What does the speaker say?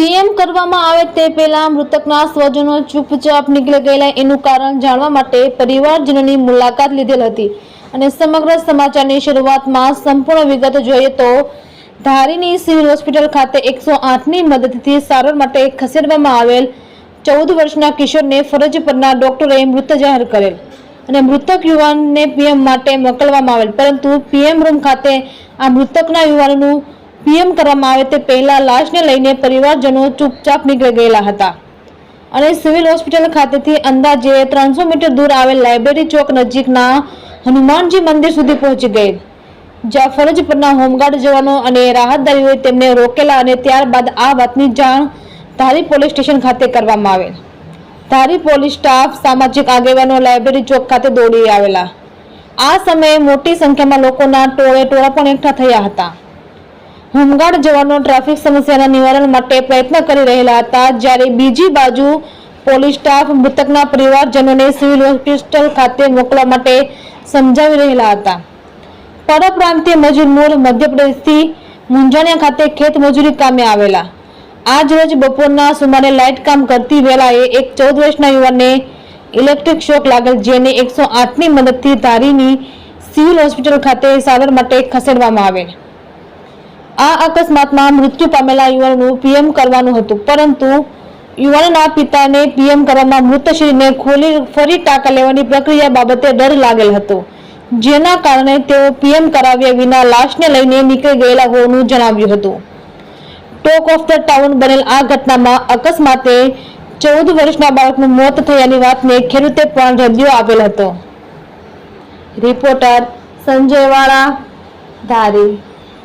PM કરવામાં આવે તે પહેલા મૃતકના સ્વજનો ચૂપચાપ નીકળી ગયેલા એનું કારણ જાણવા માટે પરિવારજનોની મુલાકાત લીધેલ હતી. અને સમગ્ર સમાચારની શરૂઆતમાં સંપૂર્ણ વિગત જોઈએ તો ધારીની સિવિલ હોસ્પિટલ ખાતે એકસો આઠની મદદથી સારવાર માટે ખસેડવામાં આવેલ ચૌદ વર્ષના કિશોરને ફરજ પરના ડોક્ટરોએ મૃત જાહેર કરેલ અને મૃતક યુવાનને પીએમ માટે મોકલવામાં આવેલ. પરંતુ પીએમ રૂમ ખાતે આ મૃતકના યુવાનનું પીએમ કરવામાં આવે તે પહેલા લાશને લઈને પરિવારજનો ચૂપચાપ નીકળી ગયેલા હતા. અને સિવિલ હોસ્પિટલ ખાતેથી અંદાજે ત્રણસો મીટર દૂર આવેલ લાઇબ્રેરી ચોક નજીકના હનુમાનજી મંદિર સુધી પહોંચી ગઈ. જ્યાં ફરજ પરના હોમગાર્ડ જવાનો અને રાહતદારીઓએ તેમને રોકેલા અને ત્યારબાદ આ વાતની જાણ ધારી પોલીસ સ્ટેશન ખાતે કરવામાં આવેલ. ધારી પોલીસ સ્ટાફ, સામાજિક આગેવાનો લાઇબ્રેરી ચોક ખાતે દોડી આવેલા. આ સમયે મોટી સંખ્યામાં લોકોના ટોળે ટોળા પણ એકઠા થયા હતા. હોમગાર્ડ જવાનો ટ્રાફિક સમસ્યાના નિવારણ માટે પ્રયત્ન કરી રહેલા હતા, જ્યારે બીજી બાજુ પોલીસ સ્ટાફ મૃતકના પરિવારજનોને સિવિલ હોસ્પિટલ ખાતે મોકલવા માટે સમજાવી રહેલા હતા. પરપ્રાંતીય મજૂર મૂળ મધ્યપ્રદેશથી મુંજાણિયા ખાતે ખેત મજૂરી કામે આવેલા. આજ રોજ બપોરના સુમારે લાઇટ કામ કરતી વેળાએ એક ચૌદ વર્ષના યુવાનને ઇલેક્ટ્રિક શોક લાગેલ, જેને એકસો આઠની મદદથી ધારીની સિવિલ હોસ્પિટલ ખાતે સારવાર માટે ખસેડવામાં આવેલ. આ અકસ્માતમાં મૃત્યુ પામેલા યુવાનનું પીએમ કરવાનું હતું. પરંતુ યુવાનના પિતાને પીએમ કરવામાં મૃતશરીરને ખોલી ફરી ટાંકા લેવાની પ્રક્રિયા બાબતે ડર લાગેલ હતો. જેના કારણે તેઓ પીએમ કરાવ્યા વિના લાશને લઈને નીકળી ગયેલા હોવાનું જણાવ્યું હતું. ટોક ઓફ ધ ટાઉન બનેલ આ ઘટનામાં અકસ્માતે ચૌદ વર્ષના બાળકનું મોત થયાની વાતને ખેડૂતે પણ રદિયો આપેલ હતો. રિપોર્ટર સંજય વાળા ધારી.